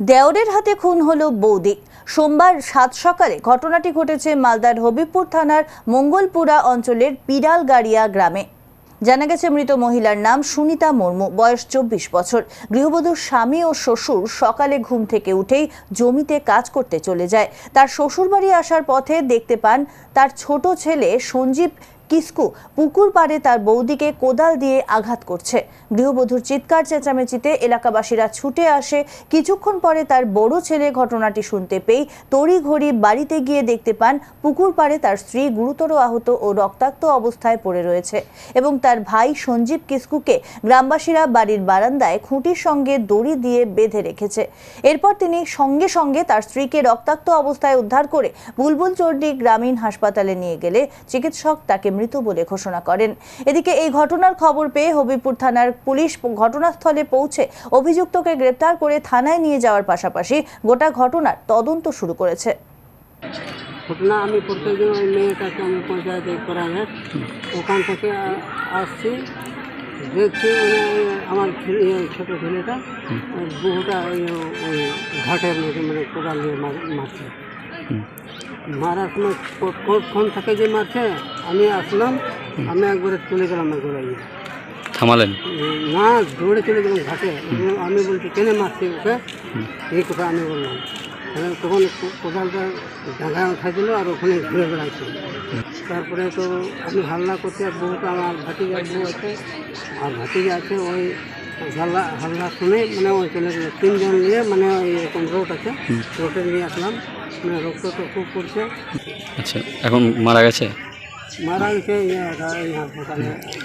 দেওরের হাতে খুন হলো বৌদি। সোমবার সাত সকালে ঘটনাটি ঘটেছে মালদার হবিবপুর থানার মঙ্গলপুরা অঞ্চলের পিরালগাড়িয়া গ্রামে। জানা গেছে, মৃত মহিলার নাম সুনিতা মুর্মু, বয়স চব্বিশ বছর। গৃহবধূর স্বামী ও শ্বশুর সকালে ঘুম থেকে উঠেই জমিতে কাজ করতে চলে যায়। তার শ্বশুরবাড়ি আসার পথে দেখতে পান, তার ছোট ছেলে সঞ্জীব কিস্কু পুকুর পাড়ে তার বৌদিকে কোদাল দিয়ে আঘাত করছে। গৃহবধূর চিৎকার, চেঁচামেচিতে এলাকাবাসীরা ছুটে আসে। কিছুক্ষণ পরে তার বড় ছেলে ঘটনাটি শুনতে পেয়ে তড়িঘড়ি বাড়িতে গিয়ে দেখতে পান, পুকুর পাড়ে তার স্ত্রী গুরুতর আহত ও রক্তাক্ত অবস্থায় পড়ে রয়েছে এবং তার ভাই সঞ্জীব কিস্কুকে গ্রামবাসীরা বাড়ির বারান্দায় খুঁটির সঙ্গে দড়ি দিয়ে বেঁধে রেখেছে। এরপর তিনি সঙ্গে সঙ্গে তার স্ত্রীকে রক্তাক্ত অবস্থায় উদ্ধার করে বুলবুল চণ্ডী গ্রামীণ হাসপাতালে নিয়ে গেলে চিকিৎসক তাকে মৃত বলে ঘোষণা করেন। এদিকে এই ঘটনার খবর পেয়ে হবিপুর থানার পুলিশ ঘটনাস্থলে পৌঁছে অভিযুক্তকে গ্রেপ্তার করে থানায় নিয়ে যাওয়ার পাশাপাশি গোটা ঘটনার তদন্ত শুরু করেছে। ঘটনা আমি প্রত্যেকদিন ওই মেয়েটাকে আমি পঞ্চায়েতে করাঘাট ওখান থেকে আসছি দেখছি আমার ছেলে ছোটো ছেলেটা বহুটা ওই ওই ঘাটের মধ্যে মানে কোদাল দিয়ে মার- মারছে। মারার সময় ক- কখন থেকে যে মারছে আমি আসলাম আমি একবারে চলে গেলাম একবারে। থামালেন? না দৌড়ে চলে গেলাম ঘাটে। আমি বলছি কেনে মারছি ওকে? এই কথা আমি বললাম। তখন কো- কোদালটা ডাঙায় উঠাই দিল আর ওখানে ঘুরে বেড়াচ্ছে তারপরে তো আমি হাল্লা করছি আর বহুত আমার ভাতিজা বউ আছে। আর ভাতিজা আছে ওই হাল্লা হাল্লা শুনে মানে ওই চলে গেলো। তিনজন নিয়ে মানে ওই এরকম রোড আছে রোডে নিয়ে আসলাম। রক্ত তো খুব পড়ছে। আচ্ছা এখন মারা গেছে? মারা গেছে ইয়ে,